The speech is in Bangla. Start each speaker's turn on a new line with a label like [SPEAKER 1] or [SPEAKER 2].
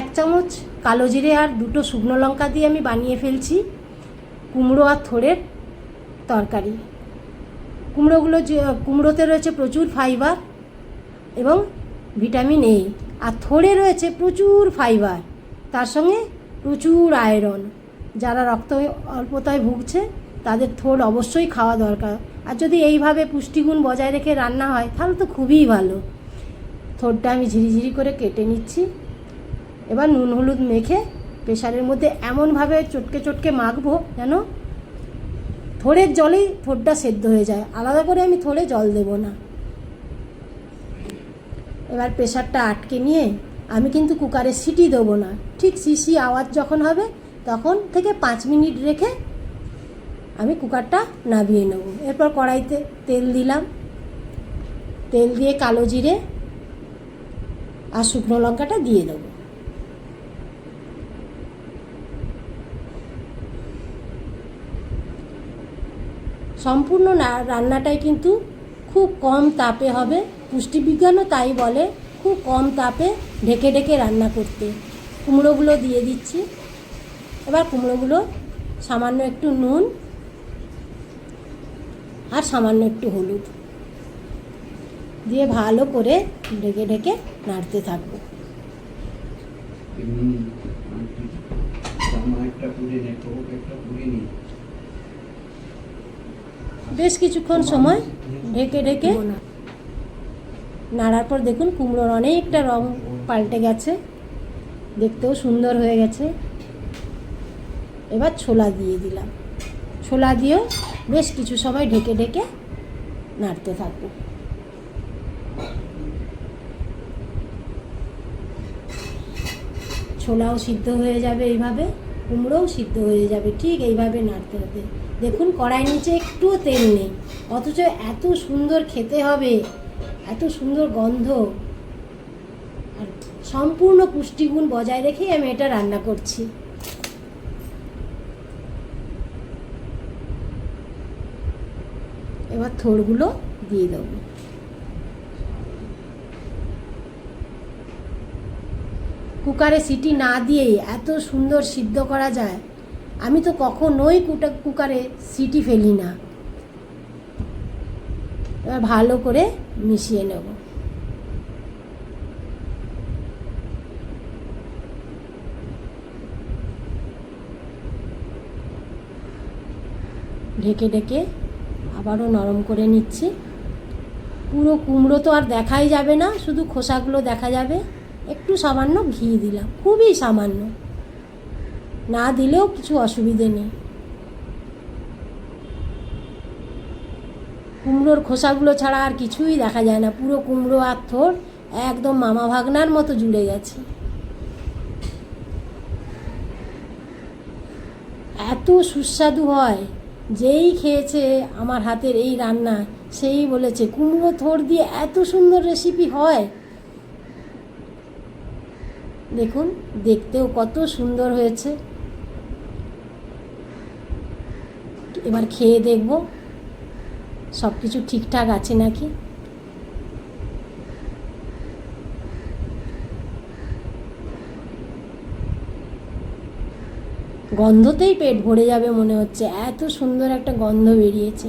[SPEAKER 1] এক চামচ কালো জিরে আর দুটো শুকনো লঙ্কা দিয়ে আমি বানিয়ে ফেলছি। কুমড়ো আর থোড়ের তরকারি। কুমড়োগুলো যে, কুমড়োতে রয়েছে প্রচুর ফাইবার এবং ভিটামিন এ আর থোড়ে রয়েছে প্রচুর ফাইবার তার সঙ্গে প্রচুর আয়রন যারা রক্ত অল্পতায় ভুগছে, তাদের থোড় অবশ্যই খাওয়া দরকার। আর যদি এইভাবে পুষ্টিগুণ বজায় রেখে রান্না হয়, তাহলে তো খুবই ভালো। থোড়টা আমি ঝিরিঝিরি করে কেটে নিচ্ছি। এবার নুন হলুদ মেখে প্রেশারের মধ্যে এমনভাবে চটকে চটকে মাখবো যেন থোড়ের জলেই থোড়টা সেদ্ধ হয়ে যায়। আলাদা করে আমি থোড়ে জল দেবো না। এবার প্রেশারটা আটকে নিয়ে আমি কিন্তু কুকারে সিটি দেবো না। ঠিক সিসি আওয়াজ যখন হবে তখন থেকে পাঁচ মিনিট রেখে আমি কুকারটা নামিয়ে নেব। এরপর কড়াইতে তেল দিলাম। তেল দিয়ে কালো জিরে আর শুকনো লঙ্কাটা দিয়ে দেবো। সম্পূর্ণ না- রান্নাটাই কিন্তু খুব কম তাপে হবে। পুষ্টিবিজ্ঞানও তাই বলে, খুব কম তাপে ঢেকে ঢেকে রান্না করতে। কুমড়োগুলো দিয়ে দিচ্ছি। এবার কুমড়োগুলো সামান্য একটু নুন আর সামান্য একটু হলুদ দিয়ে ভালো করে ঢেকে ঢেকে নাড়তে থাকব।
[SPEAKER 2] একটা পুড়ে নে তো একটা পুড়ে নি
[SPEAKER 1] বেশ কিছুক্ষণ সময় ঢেকে ঢেকে নাড়ার পর দেখুন কুমড়োর অনেকটা রং পাল্টে গেছে দেখতেও সুন্দর হয়ে গেছে। এবার ছোলা দিয়ে দিলাম। ছোলা দিয়েও বেশ কিছু সময় ঢেকে ঢেকে নাড়তে থাকব। ছোলাও সিদ্ধ হয়ে যাবে এইভাবে। কুমড়োও সিদ্ধ হয়ে যাবে, ঠিক এইভাবে নাড়তে হবে। দেখুন, কড়াই নিচে একটুও তেল নেই, অথচ এত সুন্দর খেতে হবে, এত সুন্দর গন্ধ। আর সম্পূর্ণ পুষ্টিগুণ বজায় রেখেই আমি এটা রান্না করছি। এবার থোড়গুলো দিয়ে দেবো। কুকারে সিটি না দিয়েই এত সুন্দর সিদ্ধ করা যায়। আমি তো কখনোই কুটা কুকারে সিটি ফেলি না। এবার ভালো করে মিশিয়ে নেব। ঢেকে ঢেকে আবারও নরম করে নিচ্ছি। পুরো কুমড়ো তো আর দেখাই যাবে না, শুধু খোসাগুলো দেখা যাবে। একটু সামান্য ঘি দিলাম, খুবই সামান্য। না দিলেও কিছু অসুবিধে নেই। কুমড়োর খোসাগুলো ছাড়া আর কিছুই দেখা যায় না, পুরো কুমড়ো আর থোর একদম মামা ভাগনার মতো জুড়ে গেছে। এত সুস্বাদু হয়, যেই খেয়েছে আমার হাতের এই রান্না, সেই বলেছে, কুমড়ো থোর দিয়ে এত সুন্দর রেসিপি হয়। দেখুন, দেখতেও কত সুন্দর হয়েছে। এবার খেয়ে দেখব সব কিছু ঠিকঠাক আছে নাকি? গন্ধতেই পেট ভরে যাবে মনে হচ্ছে, এত সুন্দর একটা গন্ধ বেরিয়েছে।